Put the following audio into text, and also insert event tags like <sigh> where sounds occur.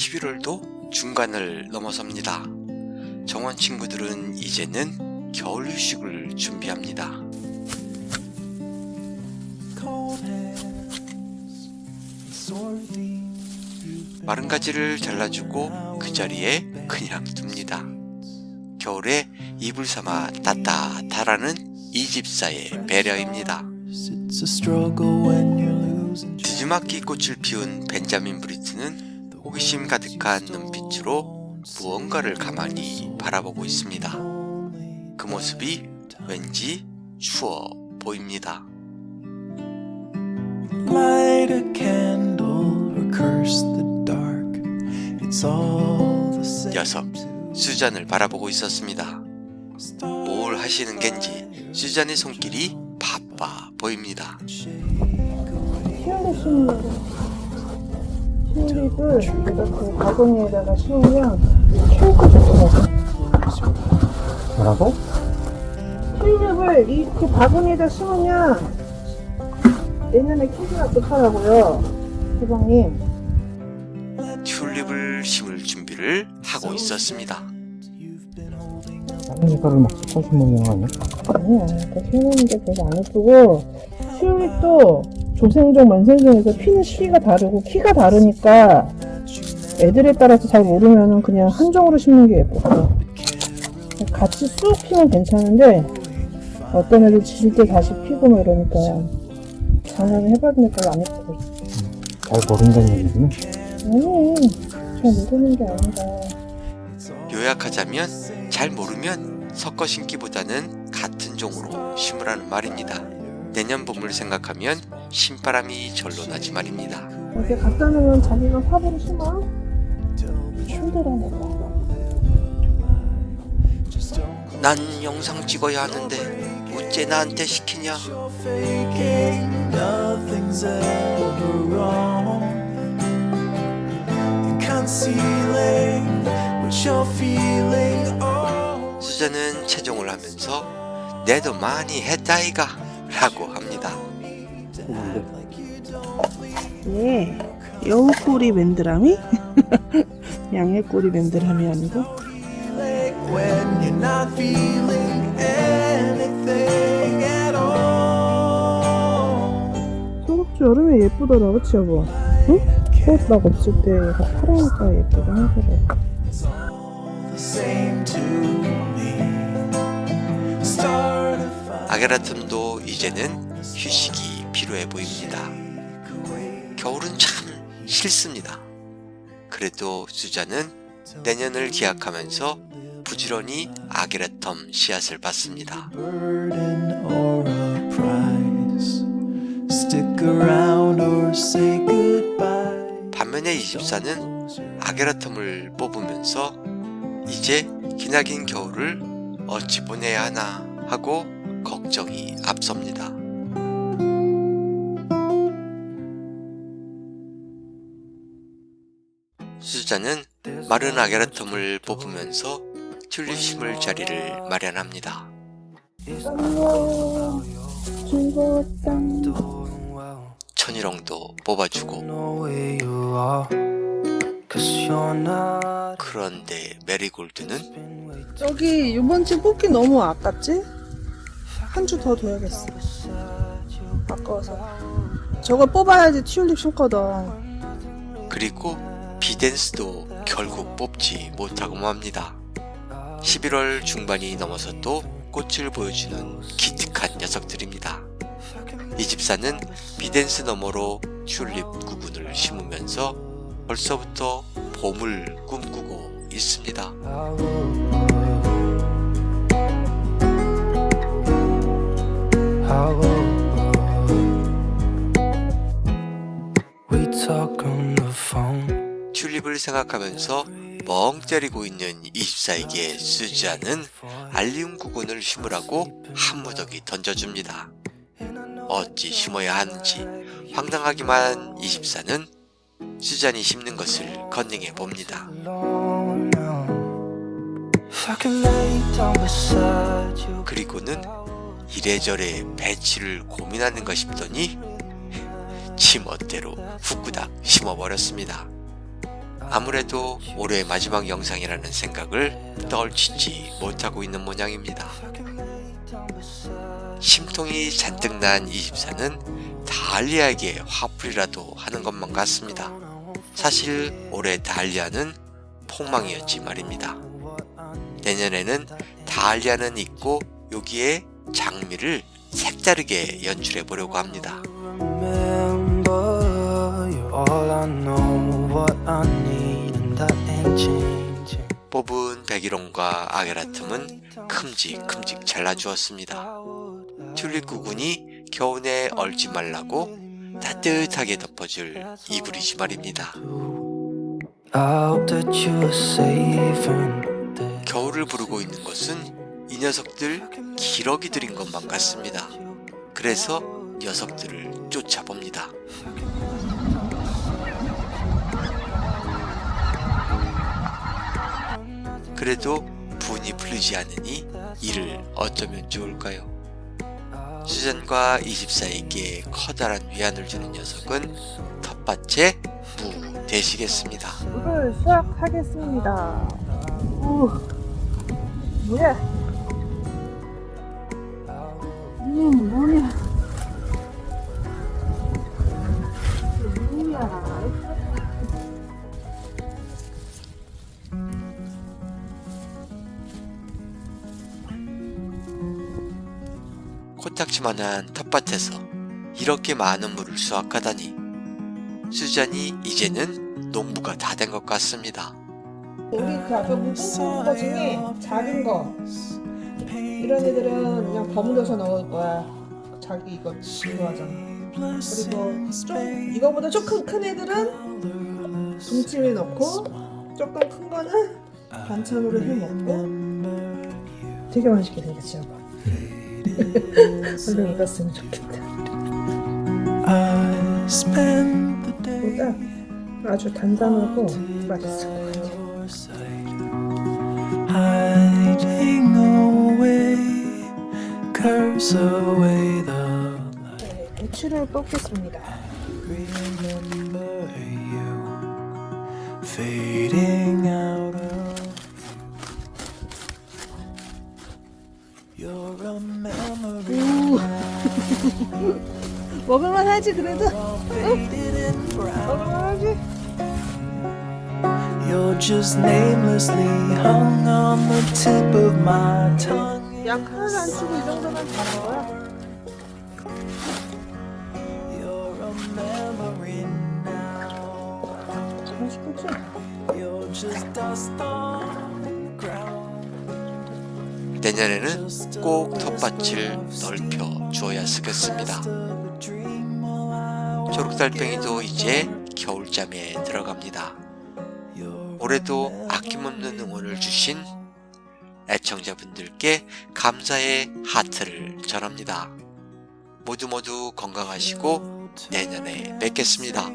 11월도 중간을 넘어섭니다. 정원 친구들은 이제는 겨울 휴식을 준비합니다. 마른 가지를 잘라주고 그 자리에 그냥 둡니다. 겨울에 이불 삼아 따따따라는 이 집사의 배려입니다. 지지막기 꽃을 피운 벤자민 브리트는 호기심 가득한 눈빛으로 무언가를 가만히 바라보고 있습니다. 그 모습이 왠지 추워 보입니다. Light a candle or curse the dark. It's all the same. 녀석 수잔을 바라보고 있었습니다. 뭘 하시는 겐지 수잔의 손길이 바빠 보입니다. 거. 튤립을 내가 그 바구니에다가 심으면 키우고 좋더라고. 뭐라고? 튤립을 이렇게 바구니에다 심으면 내년에 키우기가 좋더라고요. 대방님. 튤립을 심을 준비를 하고 있었습니다. 다른 색깔을 막 섞어 심는 거 아니야? 아니야. 그 키우는 게 별로 안 예쁘고 튤립도 조생종, 만생종에서 피는 시기가 다르고 키가 다르니까 애들에 따라서 잘 모르면은 그냥 한 종으로 심는 게 예쁘고 같이 쑥 피면 괜찮은데 어떤 애들 질 때 다시 피고 뭐 이러니까 작년에 해봤는데 별로 안 예쁘고 잘 모른다는 얘기구나. 아니 잘 모르는 게 아니라 요약하자면 잘 모르면 섞어 심기보다는 같은 종으로 심으라는 말입니다. 내년 봄을 생각하면 신바람이 절로 나지 말입니다. 이렇게 갖다 놓으면 자기가 삽으로 심어 힘들어 내가 난 영상 찍어야 하는데 어째 나한테 시키냐? 수자는 채종을 하면서 내도 많이 했다이가 라고 합니다. 예, 여우꼬리 맨드라미? <laughs> 양해꼬리 맨드라미 아니고? 소록주 여름에 예쁘더라, 그치 여보? 응? 꽃막 없을 때 얘가 파라니까 하더라. the same to me fire 아게라툼도 이제는 휴식이 필요해 보입니다. 겨울은 참 싫습니다. 그래도 수자는 내년을 기약하면서 부지런히 아게라텀 씨앗을 받습니다. 반면에 이집사는 아게라텀을 뽑으면서 이제 기나긴 겨울을 어찌 보내야 하나 하고 걱정이 앞섭니다. 수자는 마른 아게라텀을 뽑으면서 튤립 심을 자리를 마련합니다. 천일홍도 뽑아주고 그런데 메리골드는 저기 이번 주 뽑기 너무 아깝지? 한 주 더 둬야겠어. 아까워서. 저거 뽑아야지 튤립 심거든. 그리고 비댄스도 결국 뽑지 못하고 맙니다. 11월 중반이 넘어서도 꽃을 보여주는 기특한 녀석들입니다. 이 집사는 비댄스 너머로 튤립 구근을 심으면서 벌써부터 봄을 꿈꾸고 있습니다. We talk on the phone. 튤립을 생각하면서 멍 때리고 있는 이 집사에게 수지아는 알리움 구근을 심으라고 한 무더기 던져줍니다. 어찌 심어야 하는지 황당하기만 이 집사는 수잔이 심는 것을 컨닝해 봅니다. 그리고는 이래저래 배치를 고민하는가 싶더니 지멋대로 후꾸닥 심어버렸습니다. 아무래도 올해 마지막 영상이라는 생각을 떨치지 못하고 있는 모양입니다. 심통이 잔뜩 난 24는 다알리아에게 화풀이라도 하는 것만 같습니다. 사실 올해 다알리아는 폭망이었지 말입니다. 내년에는 다알리아는 있고 여기에 장미를 색다르게 연출해 보려고 합니다. 뽑은 백일홍과 아게라툼은 큼직큼직 잘라주었습니다. 튤립 구근이 겨우내 얼지 말라고 따뜻하게 덮어줄 이불이지 말입니다. 겨울을 부르고 있는 것은 이 녀석들 기러기들인 것만 같습니다. 그래서 녀석들을 쫓아봅니다. 그래도 분이 풀리지 않으니 이를 어쩌면 좋을까요? 수잔과 24에게 커다란 위안을 주는 녀석은 텃밭에 무 되시겠습니다. 물을 수확하겠습니다. 우, 뭐야? 코딱지만한 텃밭에서 이렇게 많은 물을 수확하다니 수잔이 이제는 농부가 다 된 것 같습니다. 우리 그거 중에 작은 거 이런 애들은 그냥 버무려서 넣을 거야. 자기 이거 좋아하잖아. 그리고 좀 이거보다 조금 큰 애들은 동치미에 넣고 조금 큰 거는 반찬으로 해 먹고 되게 맛있게 아빠. 얼른 익었으면 좋겠다. 보다 아주 단단하고 맛있을 것 같아. your curse away the light. 네, 고추를 뽑겠습니다. Remember you fading out of You're a memory <laughs> 먹을만 하지 그래도? faded in brown. 먹을만 하지? You're just namelessly hung on the tip of my tongue. 약 하나도 안 치고 이 정도면 다른 거야? 맛있겠지? 내년에는 꼭 텃밭을 넓혀 주어야 쓰겠습니다. 초록달팽이도 이제 겨울잠에 들어갑니다. 올해도 아낌없는 응원을 주신 애청자분들께 감사의 하트를 전합니다. 모두 모두 건강하시고 내년에 뵙겠습니다.